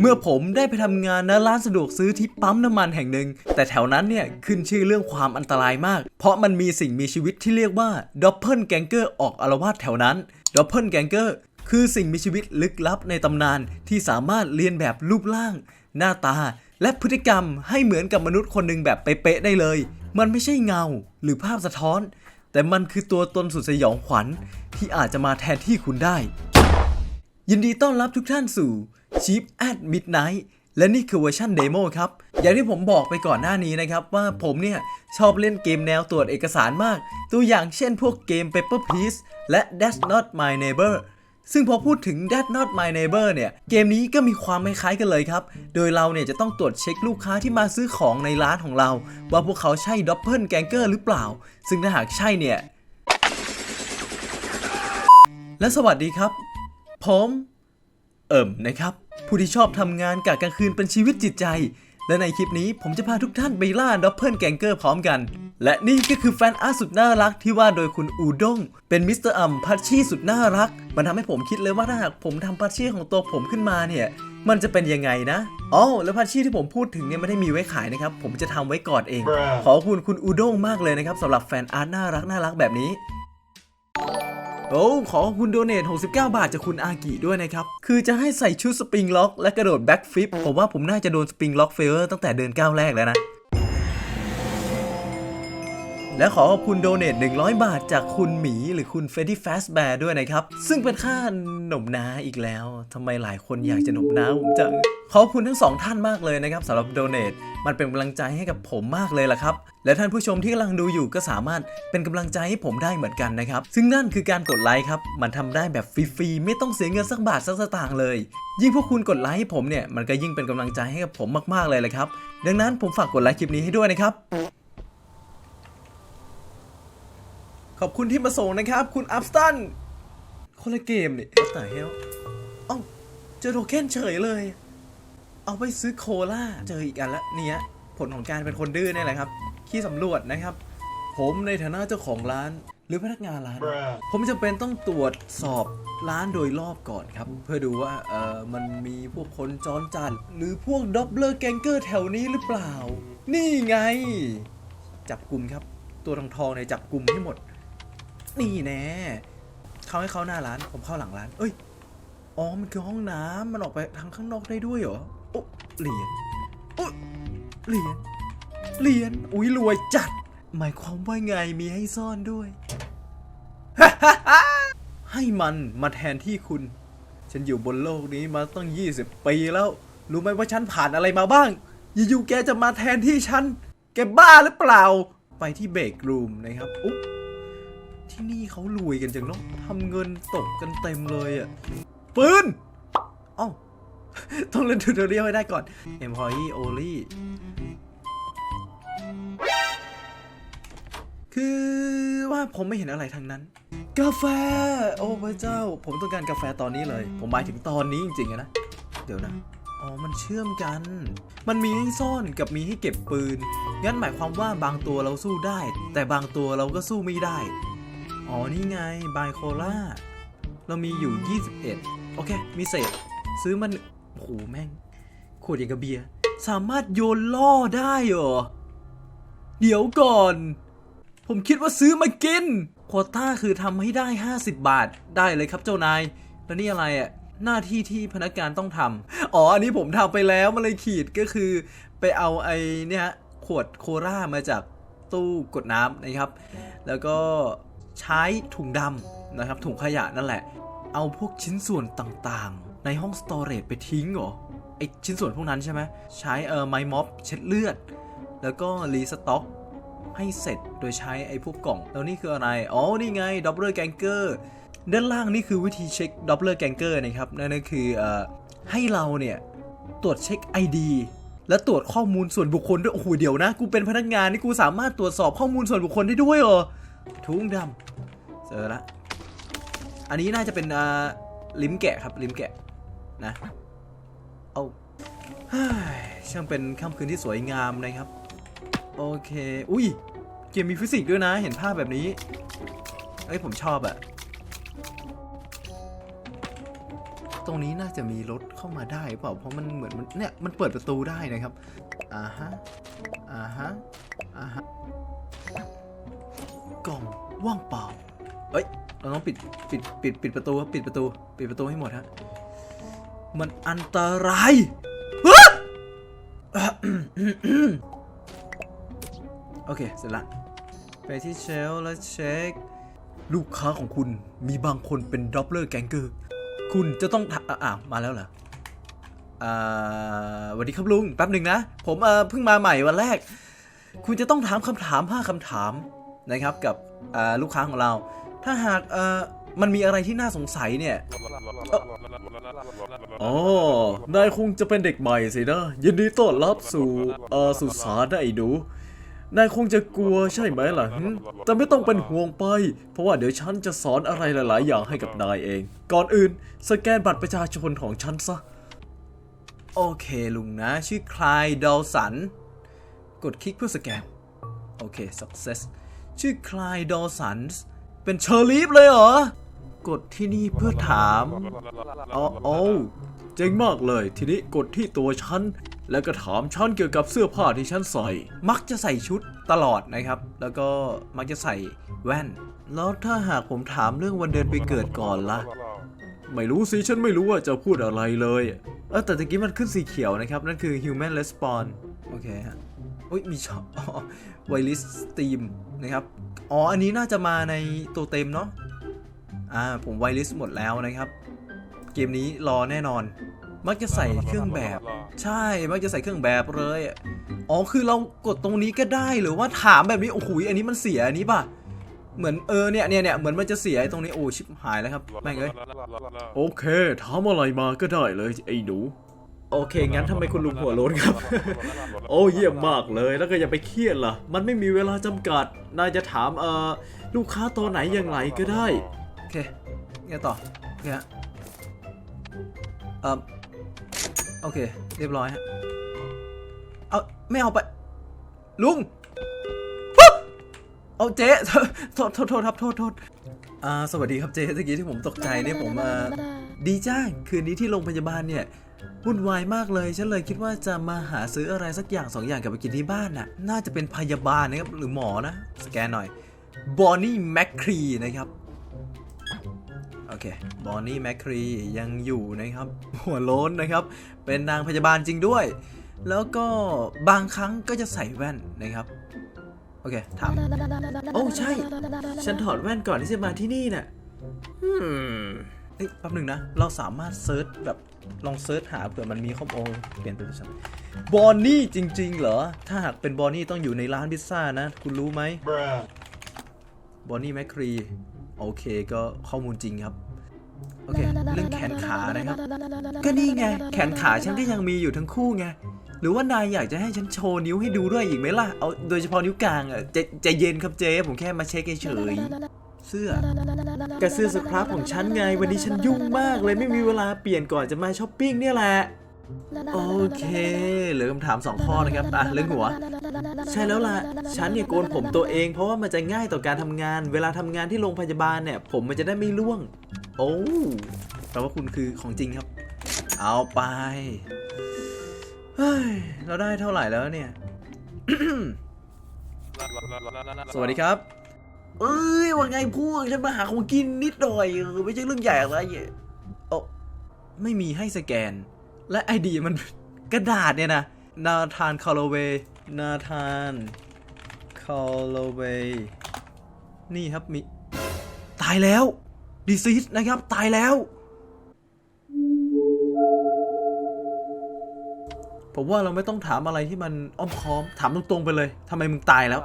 เมื่อผมได้ไปทำงานณร้านสะดวกซื้อที่ปั๊มน้ำมันแห่งหนึ่ง แต่แถวนั้นเนี่ยขึ้นชื่อเรื่องความอันตรายมาก เพราะมันมีสิ่งมีชีวิตที่เรียกว่าด o ปเปิลแกงเกอร์ออกอารวาสแถวนั้นด o ปเปิลแกงเกอร์คือสิ่งมีชีวิตลึกลับในตำนานที่สามารถเรียนแบบรูปร่าง หน้าตา และพฤติกรรมให้เหมือนกับมนุษย์คนหนึ่งแบบเป๊ะๆได้เลย มันไม่ใช่เงาหรือภาพสะท้อน แต่มันคือตัวตนสุดสยองขวัญที่อาจจะมาแทนที่คุณได้ ยินดีต้อนรับทุกท่านสู่ Cheap at Midnight และนี่คือเวอร์ชันเดโมครับ อย่างที่ผมบอกไปก่อนหน้านี้นะครับ ว่าผมเนี่ย ชอบเล่นเกมแนวตรวจเอกสารมาก ตัวอย่างเช่นพวกเกม Paper Please และ That's Not My Neighbor ซึ่งพอพูดถึง That's Not My Neighbor เนี่ย เกมนี้ก็มีความคล้ายกันเลยครับ โดยเราเนี่ยจะต้องตรวจเช็คลูกค้าที่มาซื้อของในร้านของเรา ว่าพวกเขาใช่ดับเบิลแกงเกอร์หรือเปล่า ซึ่งถ้าหากใช่เนี่ย และสวัสดีครับ ผม เอิ่มนะครับ ผู้ที่ชอบทำงานกะกลางคืนเป็นชีวิตจิตใจ และในคลิปนี้ผมจะพาทุกท่านไปล่าดับเบิลแกงเกอร์พร้อมกัน และนี่ก็คือแฟนอาร์ตสุดน่ารักที่ว่าโดยคุณอูด้งเป็นมิสเตอร์อัมพัชชี่สุดน่ารัก มันทำให้ผมคิดเลยว่าถ้าหากผมทำพัชชี่ของตัวผมขึ้นมาเนี่ยมันจะเป็นยังไงนะ อ๋อ แล้วพัชชี่ที่ผมพูดถึงเนี่ยไม่ได้มีไว้ขายนะครับ ผมจะทำไว้ก่อนเอง Bruh ขอบคุณคุณอูด้งมากเลยนะครับสำหรับแฟนอาร์ตน่ารักน่ารักแบบนี้ โอ้ขอคุณโดเนท69 บาทจากคุณอากิด้วยนะครับ คือจะให้ใส่ชุดสปริงล็อกและกระโดดแบ็กฟลิปผมว่าผมน่าจะโดนสปริงล็อกเฟลล์ตั้งแต่เดินก้าวแรกแล้วนะ และขอขอบคุณโดเนท100 บาทจากคุณหมีหรือคุณเฟดดี้แฟสแบร์ด้วยนะครับ ซึ่งเป็นค่าหนมนาอีกแล้วทำไมหลายคนอยากจะหนมนาผมจังขอบคุณทั้งสองท่านมากเลยนะครับสำหรับโดเนทมันเป็นกำลังใจให้กับผมมากเลยล่ะครับ และท่านผู้ชมที่กำลังดูอยู่ก็สามารถเป็นกำลังใจให้ผมได้เหมือนกันนะครับ ซึ่งนั่นคือการกดไลค์ครับ มันทำได้แบบฟรีๆ ไม่ต้องเสียเงินสักบาทสักสตางค์เลย ยิ่งพวกคุณกดไลค์ให้ผมเนี่ย มันก็ยิ่งเป็นกำลังใจให้กับผมมากๆเลยเลยครับ ดังนั้นผมฝากกดไลค์คลิปนี้ให้ด้วยนะครับ ขอบคุณที่มาส่งนะครับ คุณอัพสตันคนละเกมนี่แต่เฮลเอ้าเจอโทเค็นเฉยเลย เอาไปซื้อโคลาเจออีกอันละเนี่ยผลของการเป็นคนดื้อนี่แหละครับขี้สำรวจนะครับ ผมในฐานะเจ้าของร้านหรือพนักงานร้าน Bruh ผมจะเป็นต้องตรวจสอบร้านโดยรอบก่อนครับ เพื่อดูว่าเออมันมีพวกคนจรจัดหรือพวกด็อบเบอร์แกงเกอร์แถวนี้หรือเปล่า นี่ไง จับกลุ่มครับ ตัวทองทองๆเนี่ยจับกลุ่มให้หมด นี่แน่เขาให้เข้าหน้าร้าน ผมเข้าหลังร้าน เอ้ย อ๋อ มันคือห้องน้ำมันออกไปทางข้างนอกได้ด้วยเหรอ โอ้เหรียญโอ้เหรียญเหรียญอุ้ยรวยจัด หมายความว่าไงมีให้ซ่อนด้วย ให้มันมาแทนที่คุณ ฉันอยู่บนโลกนี้มาตั้ง 20 ปีแล้ว รู้ไหมว่าฉันผ่านอะไรมาบ้าง อยู่ๆแกจะมาแทนที่ฉัน แกบ้าหรือเปล่า ไปที่เบรกรูมนะครับอุ๊บ ที่นี่เขารวยกันจังเนาะทำเงินตกกันเต็มเลยอะปืนเอ้าต้องเล่นทูตอเรียลให้ได้ก่อน employee only คือว่าผมไม่เห็นอะไรทั้งนั้น กาแฟ โอ้พระเจ้า ผมต้องการกาแฟตอนนี้เลย ผมหมายถึงตอนนี้จริงๆนะ เดี๋ยวนะ อ๋อ มันเชื่อมกัน มันมีให้ซ่อนกับมีให้เก็บปืน งั้นหมายความว่าบางตัวเราสู้ได้ แต่บางตัวเราก็สู้ไม่ได้ อ๋อ นี่ไงไบโคล่า เรามีอยู่ 21 โอเค มีเศษ ซื้อมันโอ้โหแม่ง ขวดอย่างกับเบียร์ สามารถโยนล่อได้เหรอ เดี๋ยวก่อน ผมคิดว่าซื้อมากิน โคต้าคือทำให้ได้ 50 บาทได้เลยครับเจ้านาย แล้วนี่อะไรอะ่ะหน้าที่ที่พนักงานต้องทำ อ๋อ อันนี้ผมทำไปแล้วมันเลยขีดก็คือ ไปเอาไอ้นี่ยขวดโครามาจากตู้กดน้ำนะครับ แล้วก็ ใช้ถุงดำนะครับ ถุงขยะนั่นแหละ เอาพวกชิ้นส่วนต่างๆ ในห้องสตอเรจไปทิ้งเหรอไอชิ้นส่วนพวกนั้นใช่ไหมใช้เออไม้ม็อบเช็ดเลือด แล้วก็รีสต็อกให้เสร็จโดยใช้ไอ้พวกกล่อง แล้วนี่คืออะไร อ๋อ นี่ไงดับเบิลแกงเกอร์ด้านล่างนี่คือวิธีเช็คดับเบิลแกงเกอร์นะครับ นั่นก็คือเอ่อให้เราเนี่ย ตรวจเช็ค ID และตรวจข้อมูลส่วนบุคคลด้วย โอ้โห เดี๋ยวนะ กูเป็นพนักงานนี่กูสามารถตรวจสอบข้อมูลส่วนบุคคลได้ด้วยเหรอ ถุงดำเจอละ อันนี้น่าจะเป็นลิ้มแกะครับลิ้มแกะนะเอาช่างเป็นค่ำคืนที่สวยงามนะครับ โอเค อุ้ย เกมมีฟิสิกส์ด้วยนะ เห็นภาพแบบนี้ เอ้ย ผมชอบอะตรงนี้น่าจะมีรถเข้ามาได้เปล่า เพราะมันเหมือนมันเนี่ย มันเปิดประตูได้นะครับ อ่าฮะ อ่าฮะ อ่าฮะ กล่องว่างเปล่า เอ้ย เราต้องปิดปิดปิดปิดประตูครับปิดประตูปิดประตูให้หมดฮะ มันอันตรายโอเค เสร็จละ ไปที่เชลฟ์แล้วเช็ค ลูกค้าของคุณมีบางคนเป็นด็อปเลอร์แกงเกอร์ คุณจะต้องอ่าวมาแล้วเหรออ่าสวัสดีครับลุง แป๊บหนึ่งนะ ผมเอ่อเพิ่งมาใหม่วันแรก คุณจะต้องถามคำถามห้าคำถาม นะครับกับลูกค้าของเรา ถ้าหากมันมีอะไรที่น่าสงสัยเนี่ย โอ๋อนายคงจะเป็นเด็กใหม่สินะ ยินดีต้อนรับสู่เออสุสานไอ้หนูนายคงจะกลัวใช่ไหมล่ะแต่ไม่ต้องเป็นห่วงไป เพราะว่าเดี๋ยวฉันจะสอนอะไรหลาย ๆ อย่างให้กับนายเอง ก่อนอื่น สแกนบัตรประชาชนของฉันซะ โอเคลุงนะ ชื่อคลายดอลสัน กดคลิกเพื่อสแกน โอเค success ชื่อคลายดอลสันเป็นเชอร์ลีฟเลยเหรอ กดที่นี่เพื่อถามอ๋อโอ้เจ๋งมากเลย ทีนี้กดที่ตัวฉัน แล้วก็ถามฉันเกี่ยวกับเสื้อผ้าที่ฉันใส่ มักจะใส่ชุดตลอดนะครับ แล้วก็มักจะใส่แว่น แล้วถ้าหากผมถามเรื่องวันเดือนปีเกิดก่อนละไม่รู้สิ ฉันไม่รู้ว่าจะพูดอะไรเลย เออแต่ตะกี้มันขึ้นสีเขียวนะครับ นั่นคือ human response โอเคฮะ อุ้ยมีช็อปไวลิสตีมนะครับ อ๋อ อันนี้น่าจะมาในตัวเต็มเนาะ อ่า ผมไวลิสหมดแล้วนะครับ เกมนี้รอแน่นอน มักจะใส่เครื่องแบบ ใช่ มักจะใส่เครื่องแบบเลย อ๋อ คือเรากดตรงนี้ก็ได้ หรือว่าถามแบบนี้ โอ้โห อันนี้มันเสีย อันนี้ป่ะ เหมือนเออเนี่ยเนี่ยเนี่ยเหมือนมันจะเสียตรงนี้ โอ้ชิบหายแล้วครับ แม่งเอ้ยโอเคถามอะไรมาก็ได้เลยไอ้หนู โอเค งั้นทำไมคุณลุงหัวโล้นครับ โอ้เยี่ยมมากเลยแล้วก็อย่าไปเครียดล่ะ มันไม่มีเวลาจำกัด นายจะถามเอ่อลูกค้าตัวไหนอย่างไรก็ได้ โอเคงั้นต่อโอเคฮะเอ่อโอเค เรียบร้อยฮะ เอาไม่เอาไป ลุงเอาเจ๊โทษโทษโทษครับโทษโทษอ่าสวัสดีครับเจ๊ตะกี้ที่ผมตกใจเนี่ยผมเอ่อดีจ้าคืนนี้ที่โรงพยาบาลเนี่ย วุ่นวายมากเลย ฉันเลยคิดว่าจะมาหาซื้ออะไรสักอย่างสองอย่างกลับไปกินที่บ้านน่ะ น่าจะเป็นพยาบาลนะครับ หรือหมอนะ สแกนหน่อยบอนนี่แมคครีนะครับ โอเค บอนนี่แมคครียังอยู่นะครับ หัวโล้นนะครับ เป็นนางพยาบาลจริงด้วย แล้วก็บางครั้งก็จะใส่แว่นนะครับ โอเคถาม โอ้ใช่ ฉันถอดแว่นก่อนที่จะมาที่นี่น่ะ เอ้ยแป๊บหนึ่งนะ เราสามารถเซิร์ชแบบลองเซิร์ชหาเผื่อมันมีข้อมูลเปลี่ยนเป็นภาษาบอนนี่จริง ๆ เหรอ ถ้าหากเป็นบอนนี่ต้องอยู่ในร้านพิซซ่านะ คุณรู้ไหมบอนนี่แมคครี โอเคก็ข้อมูลจริงครับ โอเค เรื่องแขนขานะครับ ก็นี่ไง แขนขาฉันก็ยังมีอยู่ทั้งคู่ไง หรือว่านายอยากจะให้ฉันโชว์นิ้วให้ดูด้วยอีกไหมล่ะ เอาโดยเฉพาะนิ้วกลางอะจใจะเย็นครับเจ๊ผมแค่มาเช็คเฉย เสื้อกระเสื้อสครับของฉันไงวันนี้ฉันยุ่งมากเลยไม่มีเวลาเปลี่ยนก่อนจะมาช้อปปิ้งเนี่ยแหละโอเคเหลือคำถามสองข้อนะครับอะเรื่องหัว ใช่แล้วล่ะ ฉันเนี่ยโกนผมตัวเอง เพราะว่ามันจะง่ายต่อการทำงาน เวลาทำงานที่โรงพยาบาลเนี่ย ผมมันจะได้ไม่ร่วง โอ้แปลว่าคุณคือของจริงครับ เอาไปเฮ้ยเราได้เท่าไหร่แล้วเนี่ย สวัสดีครับ เอ้ยว่าไงพวกฉันมาหาของกินนิดหน่อยเออไม่ใช่เรื่องใหญ่อะไรโอ้ไม่มีให้สแกน และไอดีมันกระดาษเนี่ยนะนาธานคาร์โลเวย์นาธานคาร์โลเวย์นี่ครับมี ตายแล้วดีซีสนะครับ ตายแล้ว ผมว่าเราไม่ต้องถามอะไรที่มันอ้อมค้อม ถามตรงๆไปเลยทำไมมึงตายแล้ว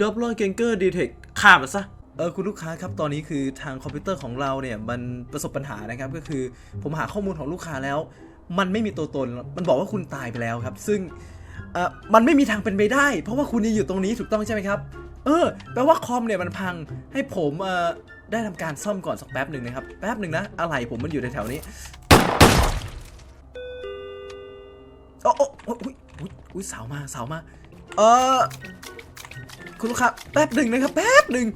ดับเบิลเกงเกอร์ดีเทคข้ามมันซะเออคุณลูกค้าครับตอนนี้คือทางคอมพิวเตอร์ของเราเนี่ยมันประสบปัญหานะครับก็คือผมหาข้อมูลของลูกค้าแล้ว มันไม่มีตัวตนมันบอกว่าคุณตายไปแล้วครับ ซึ่งเออมันไม่มีทางเป็นไปได้ เพราะว่าคุณยังอยู่ตรงนี้ถูกต้องใช่ไหมครับ เออแปลว่าคอมเนี่ยมันพังให้ผมเออได้ทำการซ่อมก่อนสักแป๊บหนึ่งนะครับแป๊บหนึ่งนะอะไรผมมันอยู่แถวๆนี้โอ้โอ้อ้อุ๊ยอุ๊ยอุ๊ยสาวมาสาวมาเออ คุณลูกค้าแป๊บหนึ่งนะครับแป๊บหนึ่ง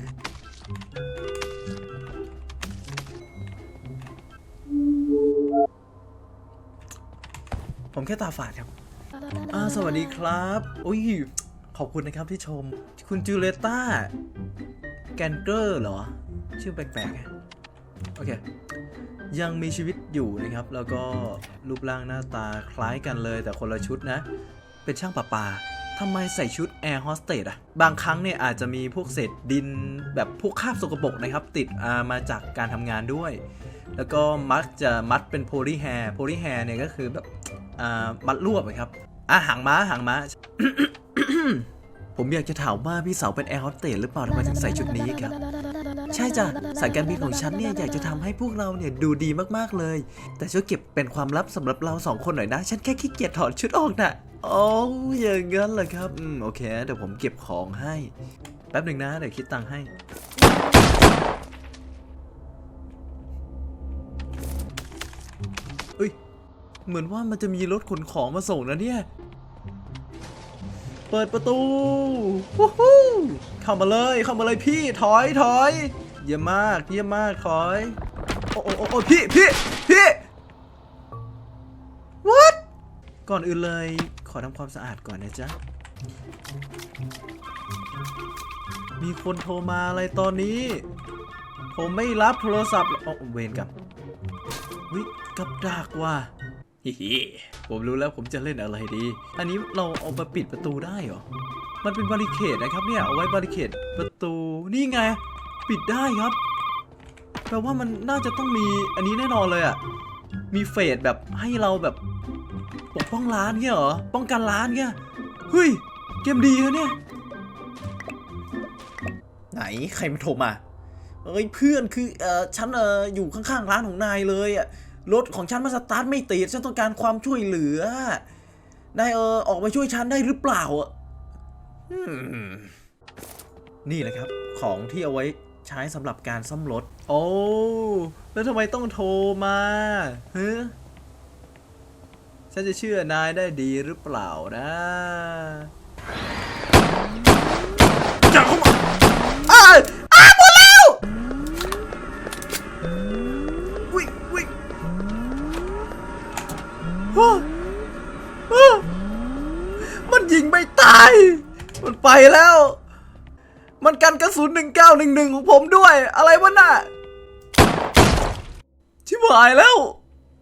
ผมแค่ตาฝาดครับอ่าสวัสดีครับอุ้ยขอบคุณนะครับที่ชม คุณจูเลต้า แกนเกอร์เหรอ ชื่อแปลกๆ โอเค ยังมีชีวิตอยู่นะครับ แล้วก็รูปร่างหน้าตาคล้ายกันเลยแต่คนละชุดนะ เป็นช่างประปา ทำไมใส่ชุดแอร์โฮสเตสอะบางครั้งเนี่ยอาจจะมีพวกเศษดินแบบพวกคราบสกปรกนะครับ ติดอ่ามาจากการทำงานด้วย แล้วก็มักจะมัดเป็นโพลีแฮร์โพลีแฮร์เนี่ยก็คือแบบอ่ามัดรวบอะครับอะหางม้าหางม้า ผมอยากจะถามว่าพี่สาวเป็นแอร์โฮสเตสหรือเปล่าทำไมถึงใส่ชุดนี้ครับใช่จ้ะสายการบินของฉันเนี่ยอยากจะทำให้พวกเราเนี่ยดูดีมากๆเลย แต่ช่วยเก็บเป็นความลับสำหรับเราสองคนหน่อยนะ ฉันแค่ขี้เกียจถอดชุดออกน่ะ โอ๋ออย่างนั้นเหรอครับ อืม โอเคเดี๋ยวผมเก็บของให้ แป๊บหนึ่งนะ เดี๋ยวคิดตังค์ให้ เอ้ย เหมือนว่ามันจะมีรถขนของมาส่งนะเนี่ย เปิดประตูวู้ฮู้เข้ามาเลย เข้ามาเลยพี่ ถอย ถอย เยี่ยมมาก เยี่ยมมาก ถอย โอ้โอ้โอ้พี่ พี่ พี่ what ก่อนอื่นเลย ขอทำความสะอาดก่อนนะจ๊ะ มีคนโทรมาอะไรตอนนี้ ผมไม่รับโทรศัพท์อ๋อเวรกับวิกับดักว่ะฮิฮิผมรู้แล้วผมจะเล่นอะไรดี อันนี้เราเอามาปิดประตูได้เหรอ มันเป็นบาริเคดนะครับเนี่ย เอาไว้บาริเคดประตู นี่ไง ปิดได้ครับ แปลว่ามันน่าจะต้องมีอันนี้แน่นอนเลยอะ มีเฟสแบบให้เราแบบปกป้องร้านเงี้ยเหรอ ป้องกันร้านเงี้ย เฮ้ย เกมดีนะเนี่ย ไหนใครมาโทรมา เอ้ยเพื่อนคือเออฉันเอออยู่ข้างๆร้านของนายเลยอะรถของฉันมาสตาร์ทไม่ติด ฉันต้องการความช่วยเหลือ นายเออออกมาช่วยฉันได้หรือเปล่าอะนี่นะครับ ของที่เอาไว้ใช้สำหรับการซ่อมรถ โอ้ แล้วทำไมต้องโทรมาเฮ้ฉันจะเชื่อนายได้ดีหรือเปล่านะอย่าเข้ามาอ้ายอ้ายหมดแล้ววิวิว้าว้ามันยิงไม่ตาย มันไปแล้ว มันกันกระสุน 1911 ของผมด้วย อะไรวะน่ะ ชิบหายแล้ว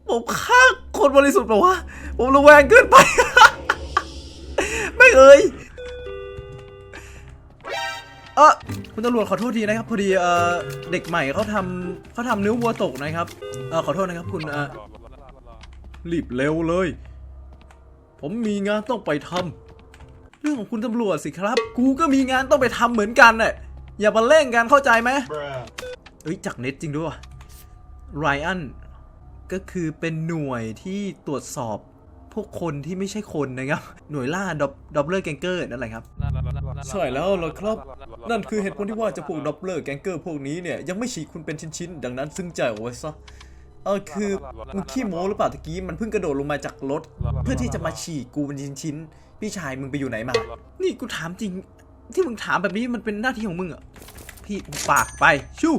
ผมฆ่าคนบริสุทธิ์เปล่าวะ ผมระแวงเกินไป ไม่เอ่ยเออคุณตำรวจขอโทษทีนะครับ พอดีเออเด็กใหม่เขาทำเขาทำเนื้อวัวตกนะครับเออขอโทษนะครับ คุณเออรีบเร็วเลย ผมมีงานต้องไปทำเรื่องของคุณตำรวจสิครับ กูก็มีงานต้องไปทำเหมือนกันน่ะอย่ามาเร่งกันเข้าใจไหมเอ้ยจากเน็ตจริงด้วย ไรอันก็คือเป็นหน่วยที่ตรวจสอบพวกคนที่ไม่ใช่คนนะครับ หน่วยล่าดอบดอบเลอร์แกงเกอร์นั่นแหละครับ ใช่แล้วล่ะครับ นั่นคือเหตุผลที่ว่าจะพวกดอปเลอร์แกงเกอร์พวกนี้เนี่ย ยังไม่ฉีกคุณเป็นชิ้นๆ ดังนั้นซึ้งใจเอาไว้ซะเออคือมึงขี้โม้หรือเปล่าตะกี้มันเพิ่งกระโดดลงมาจากรถ เพื่อที่จะมาฉีกกูเป็นชิ้นๆ พี่ชายมึงไปอยู่ไหนมา นี่กูถามจริง ที่มึงถามแบบนี้มันเป็นหน้าที่ของมึงอะพี่ปากไปชู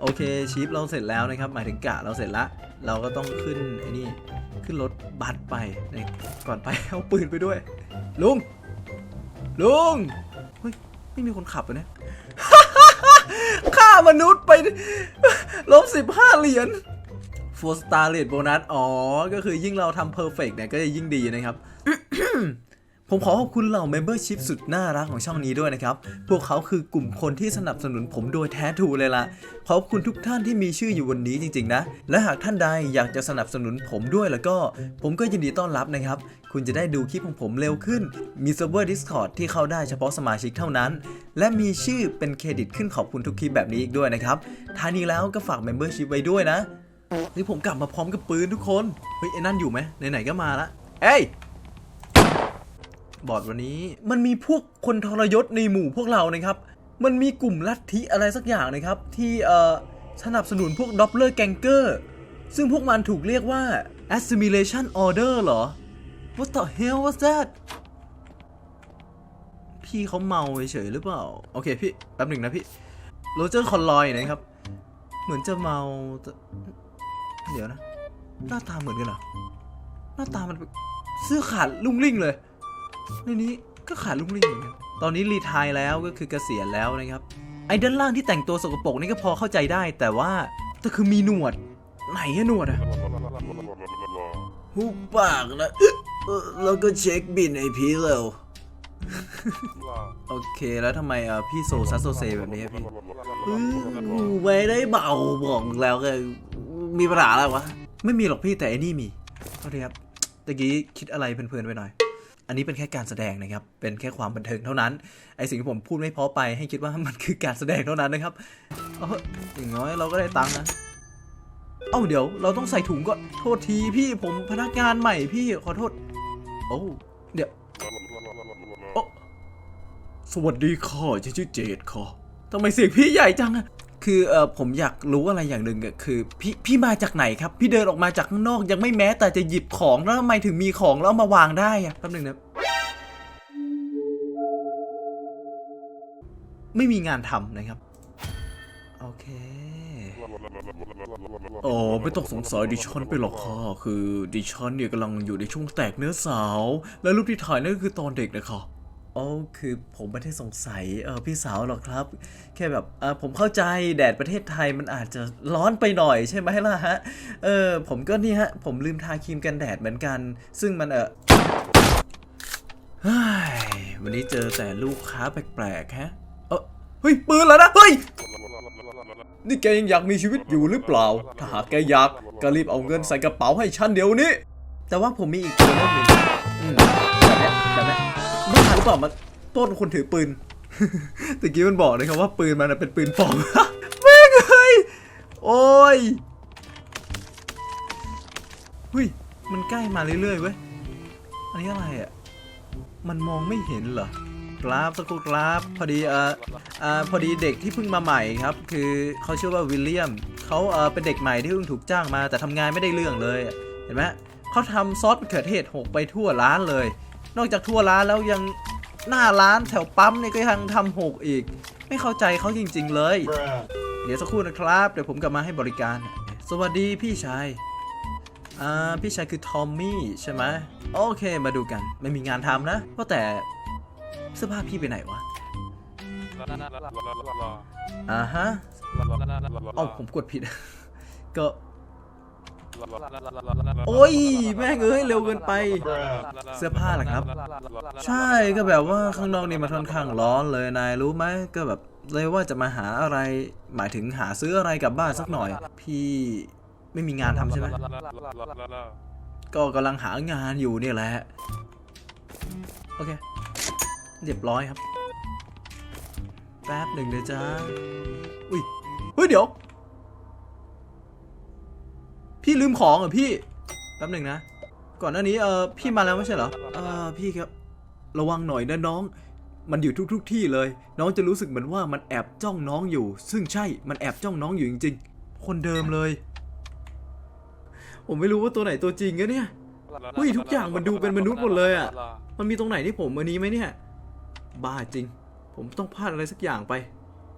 โอเคชีฟเราเสร็จแล้วนะครับ หมายถึงกะเราเสร็จละ เราก็ต้องขึ้นไอ้นี่ขึ้นรถบัสไปนก่อนไปเอาปืนไปด้วย ลุง ลุง เฮ้ย ไม่มีคนขับเลยนะฆ่ามนุษย์ไปลบสิบห้าเหรียญโฟสตาร์เลดโบนัส อ๋อ ก็คือยิ่งเราทำเพอร์เฟกเนี่ย ก็จะยิ่งดีนะครับ ผมขอขอบคุณเหล่า Membership สุดน่ารักของช่องนี้ด้วยนะครับ พวกเขาคือกลุ่มคนที่สนับสนุนผมโดยแท้ทรูเลยล่ะ ขอบคุณทุกท่านที่มีชื่ออยู่วันนี้จริงๆนะ และหากท่านใดอยากจะสนับสนุนผมด้วยแล้วก็ ผมก็ยินดีต้อนรับนะครับ คุณจะได้ดูคลิปของผมเร็วขึ้น มีเซิร์ฟเวอร์ Discord ที่เข้าได้เฉพาะสมาชิกเท่านั้น และมีชื่อเป็นเครดิตขึ้นขอบคุณทุกคลิปแบบนี้อีกด้วยนะครับท้ายนี้แล้วก็ฝาก Membership ไว้ด้วยนะนี่ผมกลับมาพร้อมกับปืนทุกคน เฮ้ยไอ้นั่นอยู่ไหมไหนๆก็มาละ เอ้ย บอร์ดวันนี้ มันมีพวกคนทรยศในหมู่พวกเรานะครับ มันมีกลุ่มลัทธิอะไรสักอย่างนะครับ ที่เอ่อสนับสนุนพวกด็อปเลอร์แกงเกอร์ซึ่งพวกมันถูกเรียกว่า assimilation order เหรอ What the hell was that พี่เขาเมาเฉยหรือเปล่า โอเคพี่ แป๊บหนึ่งนะพี่โรเจอร์คอนลอยนะครับ เหมือนจะเมา เดี๋ยวนะ หน้าตาเหมือนกันเหรอ หน้าตามันเสื้อขาดลุ่งลิ่งเลย ในนี้ก็ขาดลุงลิ่งอนกันตอนนี้รีทายแล้วก็คือเกษียณแล้วนะครับ ไอ้ด้านล่างที่แต่งตัวสกปรกนี่ก็พอเข้าใจได้ แต่ว่าแต่คือมีหนวด ไหนอะหนวดอะหุบปากนะแล้วก็เช็คบินไอพีเร็วโอเคแล้วทำไมอะพี่โซซัสโซเซแบบนี้พี่อื้ไม่ได้เบาบอกแล้วก็มีปัญหาอะไรวะ ไม่มีหรอกพี่แต่ไอ้นี่มีโทษทีครับตะกี้คิดอะไรเพลินๆไปหน่อย อันนี้เป็นแค่การแสดงนะครับ เป็นแค่ความบันเทิงเท่านั้น ไอสิ่งที่ผมพูดไม่เพอไปให้คิดว่ามันคือการแสดงเท่านั้นนะครับเอออย่างน้อยเราก็ได้ตังค์นะ เอ้าเดี๋ยวเราต้องใส่ถุงก็โทษทีพี่ผมพนักงานใหม่พี่ขอโทษ โอ้เดี๋ยวโอ้สวัสดีค่ะชื่อชื่อเจดค่ะทำไมเสียงพี่ใหญ่จังอะ คือเออผมอยากรู้อะไรอย่างหนึ่งอะคือพี่พี่มาจากไหนครับ พี่เดินออกมาจากข้างนอกยังไม่แม้แต่จะหยิบของแล้วทำไมถึงมีของแล้วเอามาวางได้อะแป๊บหนึงนะไม่มีงานทำนะครับ โอเคอ๋อไม่ต้องสงสัยดิฉันไปหรอกค่ะคือดิฉันเนี่ยกำลังอยู่ในช่วงแตกเนื้อสาว และรูปที่ถ่ายนั่นก็คือตอนเด็กนะคะ อ๋อคือผมไม่ได้สงสัยเออพี่สาวหรอกครับ แค่แบบเออผมเข้าใจแดดประเทศไทยมันอาจจะร้อนไปหน่อยใช่ไหมล่ะฮะ เออผมก็นี่ฮะ ผมลืมทาครีมกันแดดเหมือนกัน ซึ่งมันเออวันนี้เจอแต่ลูกค้าแปลกๆฮะ เออเฮ้ยปืนแล้วนะเฮ้ยนี่แกยังอยากมีชีวิตอยู่หรือเปล่า ถ้าหากแกอยากก็รีบเอาเงินใส่กระเป๋าให้ฉันเดี๋ยวนี้ แต่ว่าผมมีอีกตัวเลือกหนึ่งอืม รือเปล่ามันปล้นคนถือปืนตะกี้มันบอกนะครับว่าปืนมันเป็นปืนปลอมแม่งเอ้ยโอ้ยเฮ้ยมันใกล้มาเรื่อยๆเว้ยอันนี้อะไรอะมันมองไม่เห็นเหรอกราฟสักครู่กราฟพอดีเอ่ออ่าพอดีเด็กที่เพิ่งมาใหม่ครับ คือเขาชื่อว่าวิลเลียมเขาเอ่อเป็นเด็กใหม่ที่เพิ่งถูกจ้างมาแต่ทำงานไม่ได้เรื่องเลย เห็นไหมเขาทำซอสมะเขือเทศหกไปทั่วร้านเลย นอกจากทั่วร้านแล้วยัง หน้าร้านแถวปั๊มเนี่ยก็ยังทำหกอีก ไม่เข้าใจเขาจริง ๆ เลย เดี๋ยวสักครู่นะครับ เดี๋ยวผมกลับมาให้บริการ สวัสดีพี่ชายอ่าพี่ชายคือทอมมี่ใช่ไหมโอเคมาดูกันไม่มีงานทำนะว่าแต่เสื้อผ้าพี่ไปไหนวะอ่าฮะเอ้าผมกดผิด ก็ โอ้ยแม่งเอ้ยเร็วเกินไป เสื้อผ้าเหรอครับ ใช่ก็แบบว่าข้างนอกนี่มันค่อนข้างร้อนเลยนายรู้ไหมก็แบบเลยว่าจะมาหาอะไร หมายถึงหาซื้ออะไรกลับบ้านสักหน่อย พี่ไม่มีงานทำใช่ไหมก็กำลังหางานอยู่เนี่ยแหละโอเคเรียบร้อยครับ แป๊บหนึ่งเดี๋ยวจ้าอุ้ยเฮ้ยเดี๋ยว พี่ลืมของเหรอพี่แป๊บหนึ่งนะ ก่อนหน้านี้เออพี่มาแล้วไม่ใช่เหรอเออพี่ครับ ระวังหน่อยนะน้อง มันอยู่ทุกๆทที่เลย น้องจะรู้สึกเหมือนว่ามันแอบจ้องน้องอยู่ ซึ่งใช่มันแอบจ้องน้องอยู่จริงๆ คนเดิมเลย ผมไม่รู้ว่าตัวไหนตัวจริงอะเนี่ยเฮ้ยทุกอย่างมันดูเป็นมนุษย์หมดเลยอะมันมีตรงไหนที่ผมอันนี้ไหมเนี่ยบ้าจริง ผมต้องพลาดอะไรสักอย่างไป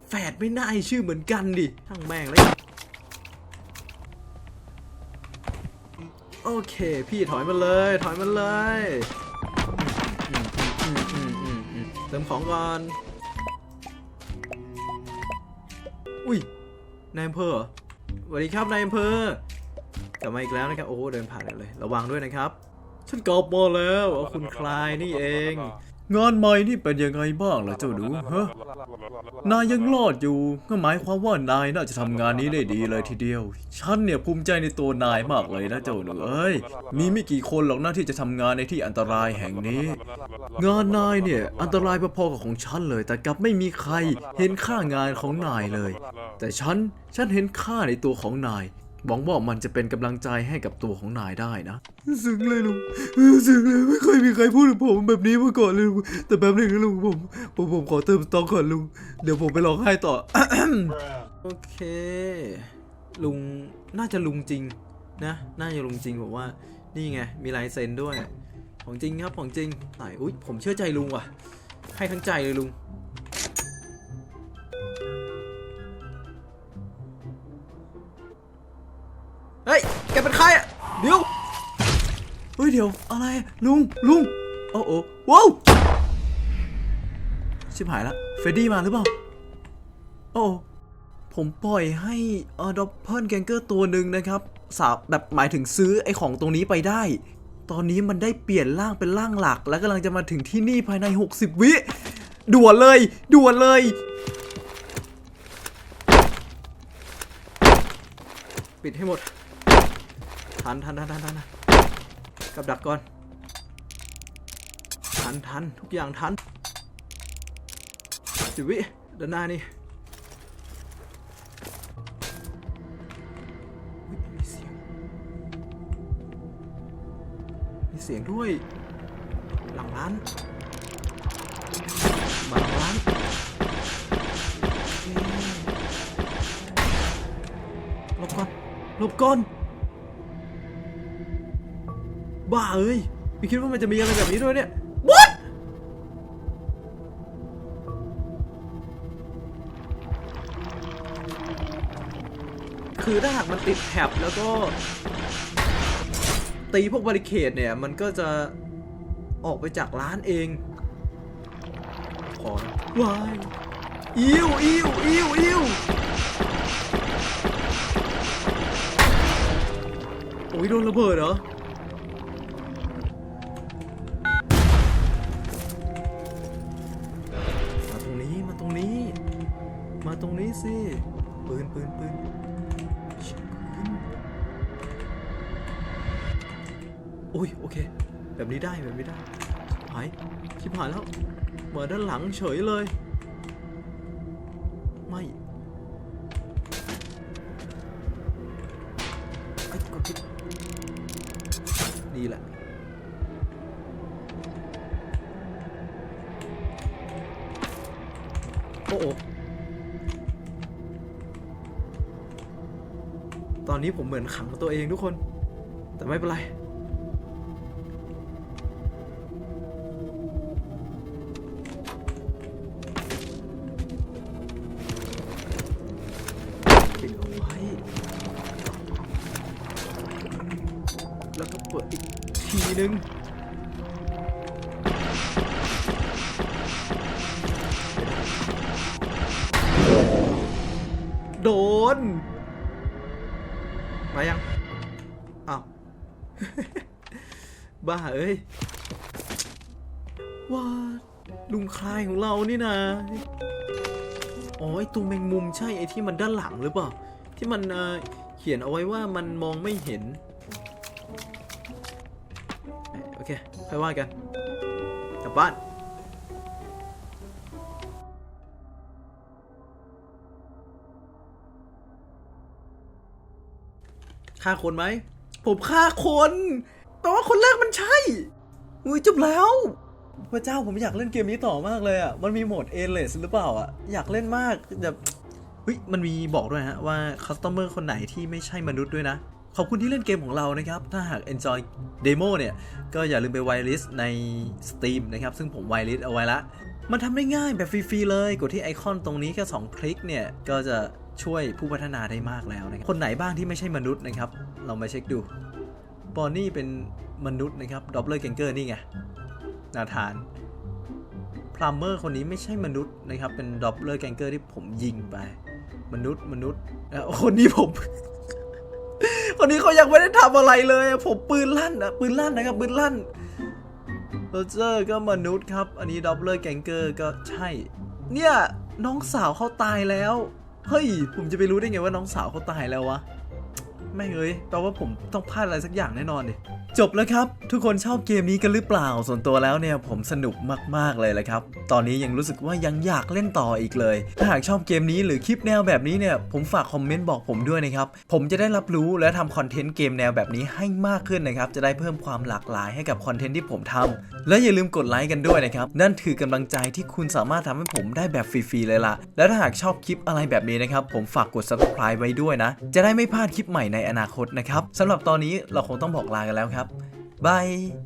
แฝดไม่น่าชื่อเหมือนกันดิทั้งแม่งเลย โอ เค พี่ถอยมาเลย ถอยมาเลยเติมของก่อน อุ้ยนายอำเภอสวัสดีครับนายอำเภอกลับมาอีกแล้วนะครับ โอ้เดินผ่านกันเลย ระวังด้วยนะครับ ฉันกลับมาแล้วคุณคลายนี่เอง งานใหม่นี่เป็นยังไงบ้างล่ะเจ้าหนูฮะนายยังรอดอยู่ ก็หมายความว่านายน่าจะทำงานนี้ได้ดีเลยทีเดียว ฉันเนี่ยภูมิใจในตัวนายมากเลยนะเจ้าหนูเอ้ย มีไม่กี่คนหรอกนะที่จะทำงานในที่อันตรายแห่งนี้ งานนายเนี่ยอันตรายพอๆกับของฉันเลย แต่กลับไม่มีใครเห็นค่างานของนายเลย แต่ฉันฉันเห็นค่าในตัวของนาย หวังว่ามันจะเป็นกำลังใจให้กับตัวของนายได้นะซึ้งเลยลุงซึ้งเลยไม่เคยมีใครพูดกับผมแบบนี้มาก่อนเลยลุงแต่แป๊บหนึงนะลุงผมผมผมขอเติมสต็อกก่อนลุงเดี๋ยวผมไปร้องไห้ต่อ โอเค ลุงน่าจะลุงจริงนะน่าจะลุงจริงผมว่า นี่ไงมีลายเซ็นด้วย ของจริงครับของจริงไหนอุ้ยผมเชื่อใจลุงว่ะ ให้ทั้งใจเลยลุง เฮ้ย แกเป็นใครอะเดี๋ยว เฮ้ย เดี๋ยว อะไร ลุง ลุง โอ้โอ้ว้าวชิบหายละเฟดดี้มาหรือเปล่า โอ้ผมปล่อยให้อดับเบิลแกงเกอร์ตัวหนึ่งนะครับ สาบแบบหมายถึงซื้อไอ้ของตรงนี้ไปได้ ตอนนี้มันได้เปลี่ยนร่างเป็นร่างหลัก แล้วกำลังจะมาถึงที่นี่ภายใน 60 วิ ด่วนเลย ด่วนเลย ปิดให้หมด ทันทันทันทันทันกับดักก่อน ทันทันทุกอย่างทันสิวิด้านหน้านี่มีเสียง มีเสียงด้วย หลังร้านมาหลังร้านหลบก่อนหลบก่อน บ้าเอ้ยไม่คิดว่ามันจะมีอะไรแบบนี้ด้วยเนี่ย What คือถ้าหากมันติดแท็บแล้วก็ ตีพวกบาริเคดเนี่ย มันก็จะออกไปจากร้านเองขอนะวายอิวอิวอิวอิวโอ้ยโดนระเบิดเหรอ อุ้ยโอเค แบบนี้ได้แบบนี้ได้หายชิบหายแล้วมาด้านหลังเฉยเลย ไม่ไอ้กดผิดนี่แหละโอ้โอตอนนี้ผมเหมือนขังตัวเองทุกคน แต่ไม่เป็นไร แล้วก็เปิดอีกทีนึงโดน มายัง อ้าว บ้าเอ้ย ว่าลุงคลายของเรานี่นะ อ๋อ ไอตัวแมงมุมใช่ ไอที่มันด้านหลังหรือเปล่า ที่มันเเขียนเอาไว้ว่ามันมองไม่เห็น ค่อยว่ากัน กลับบ้านฆ่าคนไหม ผมฆ่าคนแปลว่าคนแรกมันใช่ อุ้ยจบแล้ว พระเจ้าผมอยากเล่นเกมนี้ต่อมากเลยอะ มันมีโหมดเอเลสหรือเปล่าอะ อยากเล่นมากแบบเฮ้ยมันมีบอกด้วยฮะว่าคัสเมอร์คนไหนที่ไม่ใช่มนุษย์ด้วยนะ ขอบคุณที่เล่นเกมของเรานะครับ ถ้าหาก enjoy demo เนี่ย ก็อย่าลืมไปไวลิสใน Steam นะครับ ซึ่งผมไวลิสเอาไว้ละ มันทำได้ง่ายแบบฟรีๆเลย กดที่ไอคอนตรงนี้แค่2คลิกเนี่ย ก็จะช่วยผู้พัฒนาได้มากแล้วนะครับ คนไหนบ้างที่ไม่ใช่มนุษย์นะครับ เรามาเช็คดูปอนนี่เป็นมนุษย์นะครับดอปเลอร์เกงเกอร์นี่ไง นาธานพลัมเมอร์คนนี้ไม่ใช่มนุษย์นะครับ เป็นดอปเลอร์แกงเกอร์ที่ผมยิงไป มนุษย์มนุษย์แล้วคนนี้ผม คนนี้เขายังไม่ได้ทำอะไรเลย ผมปืนลั่นอะปืนลั่นนะครับปืนลั่นโรเจอร์ก็มนุษย์ครับ อันนี้ดอปเลอร์แกงเกอร์ก็ใช่ เนี่ยน้องสาวเขาตายแล้ว เฮ้ย ผมจะไปรู้ได้ไงว่าน้องสาวเขาตายแล้ววะ ไม่เอ้ยแปลว่าผมต้องพลาดอะไรสักอย่างแน่นอนดิ จบแล้วครับ ทุกคนชอบเกมนี้กันหรือเปล่า ส่วนตัวแล้วเนี่ยผมสนุกมากๆเลยแหละครับ ตอนนี้ยังรู้สึกว่ายังอยากเล่นต่ออีกเลย ถ้าหากชอบเกมนี้หรือคลิปแนวแบบนี้เนี่ยผมฝากคอมเมนต์บอกผมด้วยนะครับ ผมจะได้รับรู้และทำคอนเทนต์เกมแนวแบบนี้ให้มากขึ้นนะครับ จะได้เพิ่มความหลากหลายให้กับคอนเทนต์ที่ผมทำและอย่าลืมกดไลค์กันด้วยนะครับ นั่นคือกำลังใจที่คุณสามารถทำให้ผมได้แบบฟรีๆเลยล่ะ และถ้าหากชอบคลิปอะไรแบบนี้นะครับผมฝากกด subscribe ไว้ด้วยนะ จะได้ไม่พลาดคลิปใหม่ในอนาคตนะครับสำหรับตอนนี้เราคงต้องบอกลากันแล้วครับบาย